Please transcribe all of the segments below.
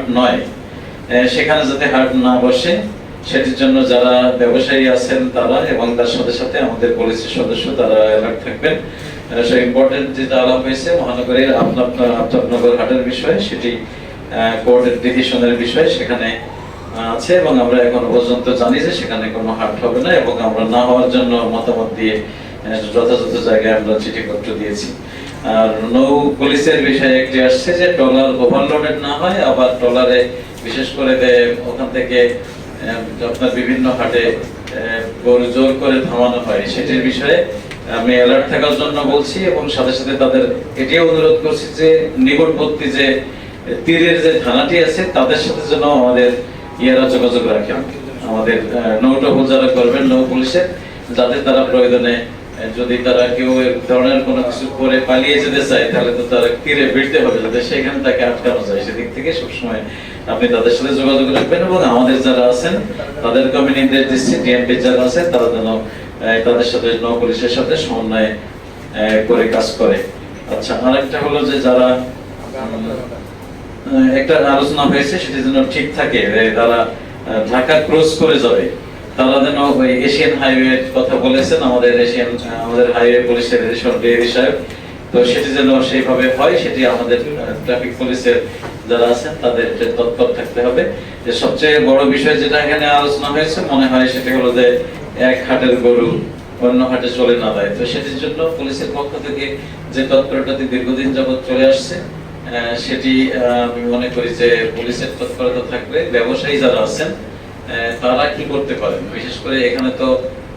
হাট নয় সেখানে যাতে হাট না বসে, সেটির জন্য যারা ব্যবসায়ী আছেন তারা এবং তার সাথে সাথে আমাদের পুলিশের সদস্য তারা অ্যালার্ট থাকবেন। ইম্পর্টেন্ট যেটা আলাপ হয়েছে, মহানগরীর আপনার আফতাবনগর হাটের বিষয়, সেটি কোর্টের ডিসিশনের বিষয় সেখানে আছে এবং আমরা এখনও পর্যন্ত জানি যে সেখানে কোনো হাট হবে না এবং আমরা না হওয়ার জন্য মতামত দিয়ে যথাযথ জায়গায় আমরা চিঠিপত্র দিয়েছি। আর নৌ পুলিশের বিষয়ে একটি আসছে যে ট্রলার ওভারলোডেড না হয়, আবার ট্রলারে বিশেষ করে ওখান থেকে আপনার বিভিন্ন হাটে গরু জোর করে থামানো হয়, সেটির বিষয়ে আমি অ্যালার্ট থাকার জন্য বলছি এবং সাথে সাথে তাদের এটিও অনুরোধ করছি যে নিকটবর্তী যে তীরের যে থানাটি আছে, তাদের সাথে যেন আমাদের ইয়েরা যোগাযোগ রাখেন আমাদের নৌটা যারা করবেন নৌ পুলিশের, যাতে তারা প্রয়োজনে যদি তারা কেউ ধরনের কোনো কিছু করে পালিয়ে যেতে চায়, তাহলে তো তারা তীরে ভিড়তে হবে, যাতে সেখানে তাকে আটকানো যায়। সেদিক থেকে সবসময় আপনি তাদের সাথে যোগাযোগ রাখবেন এবং আমাদের যারা আছেন তাদেরকে আমি নির্দেশ দিচ্ছি ডিএমপি যারা আছে, তারা যেন তাদের সাথে নৌ পুলিশের সাথে সমন্বয় করে কাজ করে। আচ্ছা আরেকটা হলো যে যারা একটা আলোচনা হয়েছে, সেটা যেন ঠিক থাকে তারা ঢাকা ক্রস করে যাবে। তারা যেন ওই এশিয়ান হাইওয়ে কথা বলেছেন, আমাদের এশিয়ান আমাদের হাইওয়ে পুলিশের ডিএডি সাহেব তো সেটি যেন সেইভাবে হয়, সেটি আমাদের ট্রাফিক পুলিশের যারা আছেন তাদের তৎপর থাকতে হবে। যে সবচেয়ে বড় বিষয় যেটা এখানে আলোচনা হয়েছে, মনে হয় সেটি হলো যে এক হাটের গরু অন্য হাটে চলে না দেয় তো সেটির জন্য পুলিশের পক্ষ থেকে যে তৎপরতাটি দীর্ঘদিন যাবত চলে আসছে সেটি আমি মনে করি যে পুলিশের তৎপরতা থাকলে ব্যবসায়ী যারা আছেন তারা কি করতে পারেন বিশেষ করে এখানে তো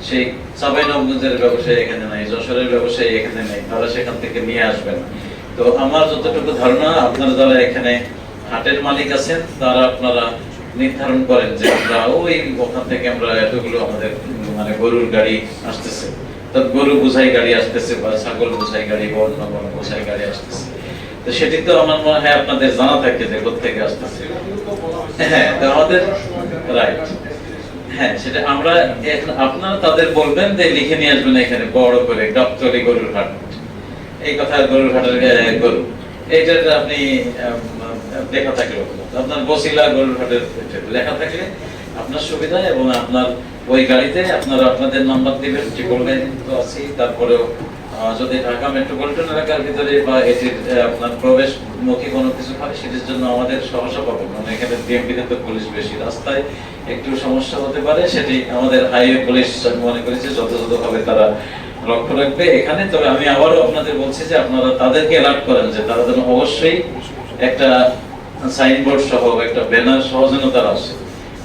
সেই চাঁপাইনবাবগঞ্জের ব্যবসায়ী এখানে নাই, যশোরের ব্যবসায়ী এখানে নেই, তারা সেখান থেকে নিয়ে আসবেন তো আমার যতটুকু ধারণা, আপনারা যারা এখানে হাটের মালিক আছেন, তারা আপনারা নির্ধারণ করেন যে আমরা ওই ওখান থেকে আমরা এতগুলো আমাদের মানে গরুর গাড়ি আসতেছে। তো গরু বোঝাই গাড়ি আসতেছে বা ছাগল বোঝাই গাড়ি বা অন্য কোনো বোঝাই গাড়ি আসতেছে। তো সেটি তো আমার মনে হয় আপনাদের জানা থাকে যে কোথেকে আসতেছে। হ্যাঁ তো আমাদের রাইট হ্যাঁ সেটা আমরা আপনারা তাদের বলবেন যে লিখে নিয়ে আসবেন এখানে, বড় করে গরুর হাট। এই কথা গরুর হাটের গরু। এইটা আপনি লেখা থাকলে আপনার বসিলা গরুর হাটের লেখা থাকলে আপনার সুবিধা এবং আপনার ওই গাড়িতে আপনারা আপনাদের নাম্বার দিবেন ট্রিপল লাইন তো আছেই তারপরেও যদি ঢাকা মেট্রোপলিটন এলাকার ভিতরে বা এটির আপনার প্রবেশমুখী কোনো কিছু হয়, সেটির জন্য আমাদের সমস্যা পাবেন মানে এখানে ডিএমপিতে তো পুলিশ বেশি, রাস্তায় একটু সমস্যা হতে পারে, সেটি আমাদের হাইওয়ে পুলিশ, আমি মনে করি যে যথাযথভাবে তারা লক্ষ্য রাখবে এখানে। তবে আমি আবারও আপনাদের বলছি যে আপনারা তাদেরকে অ্যালার্ট করেন যে তারা যেন অবশ্যই একটা সাইনবোর্ড সহ একটা ব্যানার সহ যেন তারা আসে।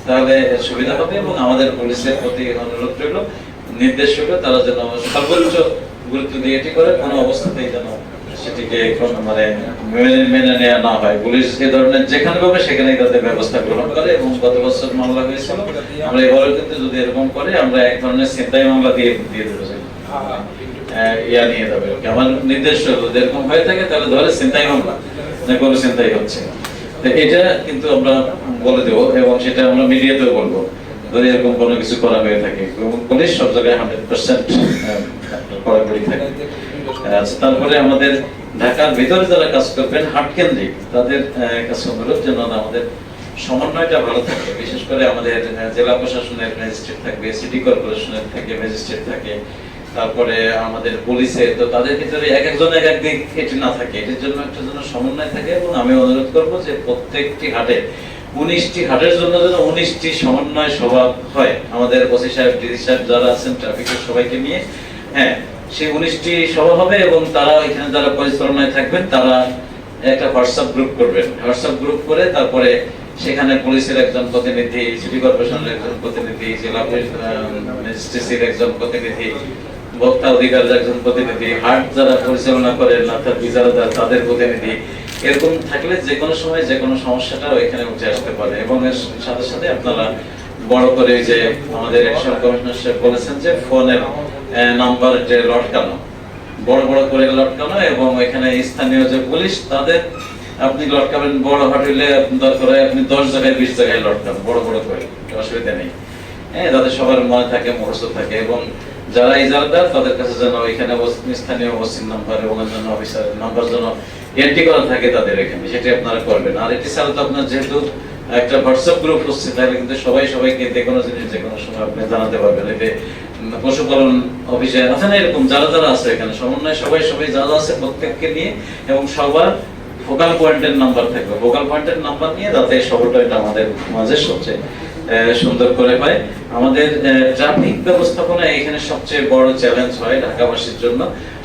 তাহলে সুবিধা হবে এবং আমাদের পুলিশের প্রতি অনুরোধ রইল, নির্দেশ রইল তারা যেন সর্বোচ্চ গুরুত্ব দিয়ে এটি করে, কোনো অবস্থাতেই যেন সেটিকে মানে মেনে নেওয়া না হয়। পুলিশ এ ধরনের যেখানে পাবে সেখানেই তাদের ব্যবস্থা গ্রহণ করে এবং গত বছর মামলা হয়েছিল। আমরা এবারও কিন্তু যদি এরকম করে, আমরা এক ধরনের চিন্তাই মামলা দিয়ে দিয়ে দেবো। ইয়া নিয়ে যাবে। আমার নির্দেশ হয়ে থাকে, তাহলে ধরে চিন্তাই মামলা। যে কোনো হচ্ছে। এটা কিন্তু আমরা বলে দেবো এবং সেটা আমরা মিডিয়াতেও বলব। যদি এরকম কোনো কিছু করা হয়ে থাকে পুলিশ সব জায়গায় হান্ড্রেড পার্সেন্ট কড়াকড়ি থাকে আচ্ছা তারপরে আমাদের ঢাকার ভিতরে যারা কাজ করবেন, হাট কেন্দ্রিক তাদের কাছে অনুরোধ যেন আমাদের সমন্বয়টা ভালো থাকে। বিশেষ করে আমাদের জেলা প্রশাসনের ম্যাজিস্ট্রেট থাকবে সিটি কর্পোরেশনের থেকে, ম্যাজিস্ট্রেট থাকে। তারপরে আমাদের পুলিশের তো তাদের ভিতরে এক একজন এক এক দিক এটি না থাকে। এটির জন্য একটা যেন সমন্বয় থাকে এবং আমি অনুরোধ করব যে প্রত্যেকটি হাটে, উনিশটি হাটের জন্য যেন উনিশটি সমন্বয় সভা হয়। আমাদের ওসি সাহেব, ডিসি সাহেব যারা আছেন, ট্রাফিকের সবাইকে নিয়ে হ্যাঁ সেই উনিশটি সভা হবে এবং তারা এখানে যারা পরিচালনায় থাকবেন, তারা একটা হোয়াটসঅ্যাপ গ্রুপ করবেন। হোয়াটসঅ্যাপ গ্রুপ করে তারপরে সেখানে পুলিশের একজন প্রতিনিধি সিটি কর্পোরেশনের একজন প্রতিনিধি, জেলা একজন প্রতিনিধি ভোক্তা অধিকারের একজন প্রতিনিধি যারা পরিচালনা করেন অর্থাৎ তাদের প্রতিনিধি, এরকম থাকলে যে কোনো সময় যে কোনো সমস্যাটা এখানে উঠে আসতে পারে। এবং এর সাথে সাথে আপনারা বড় করে যে আমাদের অ্যাকশন কমিশনার সাহেব বলেছেন যে ফোনের নাম্বার যে লটকানো, বড় বড় করে লটকানো এবং এখানে স্থানীয় যে পুলিশ, তাদের আপনি লটকাবেন, বড় দশ জায়গায়, বিশ জায়গায় বড় বড় করে, অসুবিধা নেই। হ্যাঁ যাতে সবার মনে থাকে মুখস্থ থাকে এবং যারা ইজারাদার তাদের কাছে যেন এখানে স্থানীয় নাম্বার এবং অন্যান্য অফিসারের নাম্বার যেন এন্ট্রি করা থাকে তাদের এখানে, সেটি আপনারা করবেন। আর এটি ছাড়া তো আপনার যেহেতু একটা হোয়াটসঅ্যাপ গ্রুপ হচ্ছে, তাহলে কিন্তু সবাই সবাইকে যে কোনো জিনিস, যে কোনো সময় আপনি জানাতে পারবেন। এতে পশুপালন অফিসে আছে না এরকম? যারা যারা আছে এখানে? সমন্বয় সবাই সবাই যারা আছে প্রত্যেককে নিয়ে এবং সবার ফোকাল পয়েন্টের নাম্বার থাকবে। ফোকাল পয়েন্টের নাম্বার নিয়ে যাতে সফলটা এটা আমাদের মাঝে সবচেয়ে সুন্দর করে হয়। আমাদের ট্রাফিক ব্যবস্থাপনা এখানে সবচেয়ে বড় চ্যালেঞ্জ হয় ঢাকাবাসীর জন্য।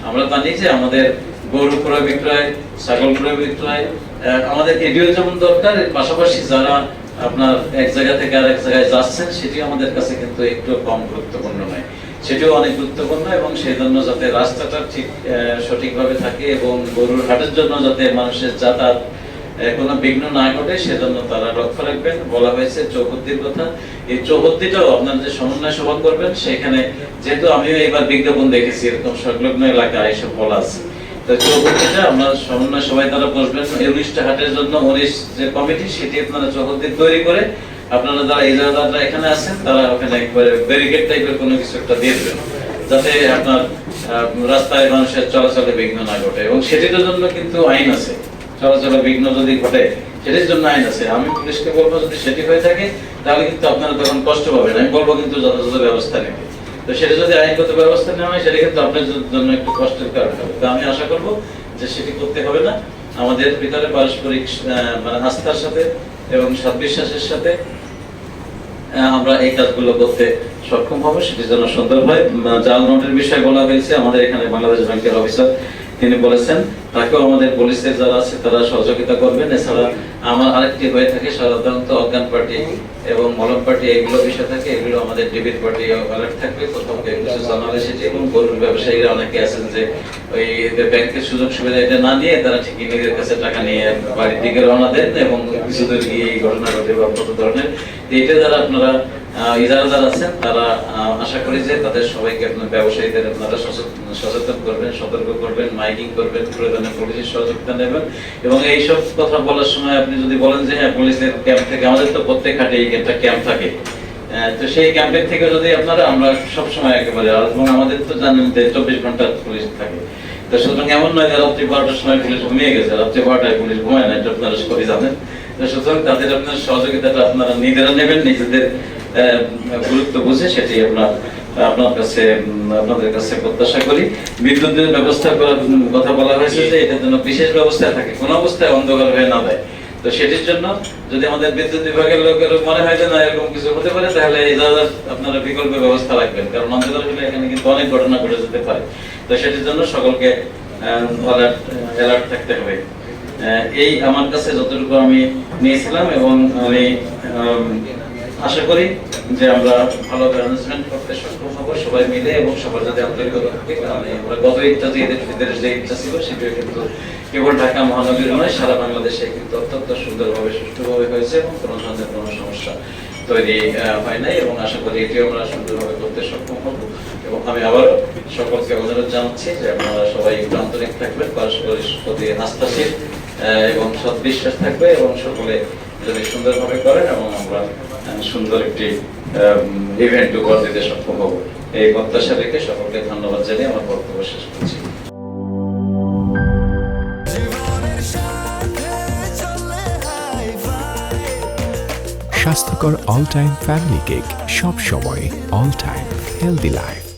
আমরা জানি যে আমাদের গরু ক্রয় বিক্রয়, ছাগল ক্রয় বিক্রয় আমাদের এডিও যেমন দরকার পাশাপাশি যারা আপনার এক জায়গা থেকে আরেক জায়গায় যাচ্ছেন, সেটি আমাদের কাছে কিন্তু একটু কম গুরুত্বপূর্ণ নয়। সেটিও অনেক গুরুত্বপূর্ণ এবং সেই জন্য যাতে রাস্তাটা ঠিক সঠিকভাবে থাকে এবং গরুর হাটের জন্য যাতে মানুষের যাতায়াত কোনো বিঘ্ন না ঘটে, সেজন্য তারা লক্ষ্য রাখবেন। বলা হয়েছে চৌহদ্দির কথা। এই চৌহদ্দিটাও আপনার যে সমন্বয় সভা করবেন, সেখানে যেহেতু আমিও এবার বিজ্ঞাপন দেখেছি, এরকম সংলগ্ন এলাকায় এইসব বলা আছে। রাস্তায় মানুষের বিঘ্ন না ঘটে। এবং সেটির জন্য কিন্তু আইন আছে। বিঘ্ন যদি ঘটে, সেটির জন্য আইন আছে। আমি পুলিশকে বলব যদি সেটি হয়ে থাকে, তাহলে কিন্তু আপনারা তখন কষ্ট পাবেন। আমি বলব কিন্তু যথাযথ ব্যবস্থা নেবে তো সেটা যদি আইনগত ব্যবস্থা নেওয়া হয়, সেটা আপনার জন্য একটু কষ্টের কারণ হবে। তো আমি আশা যে সেটি করতে হবে না। আমাদের ভিতরে পারস্পরিক মানে আস্থার সাথে এবং সাথে আমরা এই কাজগুলো করতে সক্ষম হব। সেটি যেন সুন্দর হয়। জাল নোটের বিষয়ে বলা হয়েছে, আমাদের এখানে বাংলাদেশ ব্যাংকের অফিসার, তিনি বলেছেন, তাকেও আমাদের পুলিশের যারা আছে, তারা সহযোগিতা করবেন। এছাড়া আমার আরেকটি হয়ে থাকে সাধারণত পার্টি এবং মলম পার্টি এগুলো বিষয় থাকে, এগুলো আমাদের ডেবিট পার্টি অ্যালার্ট থাকবে। কেউ কিছু জানালে এসেছে এবং গরুর ব্যবসায়ীরা অনেকে আছেন যে ওই ব্যাংকের সুযোগ সুবিধা এটা না নিয়ে তারা ঠিকই নিজের কাছে টাকা নিয়ে বাড়ির দিকে রওনা দেন এবং কিছু দূর গিয়ে এই ঘটনা ঘটে বা কত ধরনের। এটা যারা আপনারা আহ, ইজারাদার আছেন তারা আশা করি যে তাদের সবাইকে আপনার ব্যবসায়ীদের আপনারা সচেতন করবেন সতর্ক করবেন মাইকিং করবেন প্রয়োজনে পুলিশের সহযোগিতা নেবেন। এবং এইসব কথা বলার সময় আপনি যদি বলেন যে হ্যাঁ পুলিশের ক্যাম্প থেকে আমাদের তো প্রত্যেক হাটে এই একটা ক্যাম্প থাকে। তো সেই ক্যাম্পের থেকে যদি আপনারা আমরা সব সময় একেবারে এবং আমাদের তো জানেন যে চব্বিশ ঘণ্টা পুলিশ থাকে। তো সুতরাং এমন নয় যে রাত্রি বারোটার সময় পুলিশ ঘুমিয়ে গেছে রাত্রি বারোটায় পুলিশ ঘুমায় না এটা আপনারা সবাই জানেন। সুতরাং তাদের আপনার সহযোগিতাটা আপনারা নিজেরা নেবেন নিজেদের গুরুত্ব বুঝে সেটি আপনার আপনার কাছে আপনাদের কাছে প্রত্যাশা করি। ব্যবস্থা কথা বলা হয়েছে যে এটার জন্য বিশেষ ব্যবস্থা থাকে। অবস্থায় অন্ধকার হয়ে না দেয় তো সেটির জন্য যদি আমাদের বিদ্যুৎ বিভাগের লোকের মনে হয় যে না এরকম কিছু হতে পারে তাহলে আপনারা বিকল্প ব্যবস্থা রাখবেন। কারণ অন্ধকার হলে এখানে কিন্তু অনেক ঘটনা ঘটে যেতে পারে। তো সেটির জন্য সকলকে অ্যালার্ট থাকতে হবে। এই আমার কাছে যতটুকু আমি নিয়েছিলাম এবং আম, আশা করি যে আমরা ভালো ম্যানেজমেন্ট করতে সক্ষম হব, সবাই মিলে এবং সবার যাতে আন্তরিকতা থাকে কারণ আমরা গত ঈদটা যে ঈদের যে ইচ্ছা ছিল, সেটিও কিন্তু কেবল ঢাকা মহানগরীর নয়, সারা বাংলাদেশে কিন্তু অত্যন্ত সুন্দরভাবে, সুষ্ঠুভাবে হয়েছে এবং কোনো ধরনের কোনো সমস্যা তৈরি হয় নাই এবং আশা করি এটিও আমরা সুন্দরভাবে করতে সক্ষম হব এবং আমি আবার সকলকে অনুরোধ জানাচ্ছি যে আপনারা সবাই আন্তরিক থাকবেন, পারস্পরিক প্রতি আস্থাশীল এবং সৎবিশ্বাস থাকবে এবং সকলে যদি সুন্দরভাবে করেন এবং আমরা সুন্দর একটি ইভেন্ট উপহার দিতে সক্ষম হব। এই প্রত্যাশা রেখে সকলকে ধন্যবাদ জানিয়ে আমার বক্তব্য শেষ করছি। স্বাস্থ্যকর অল টাইম ফ্যামিলি কেক সব সময় অল টাইম হেলদি লাইফ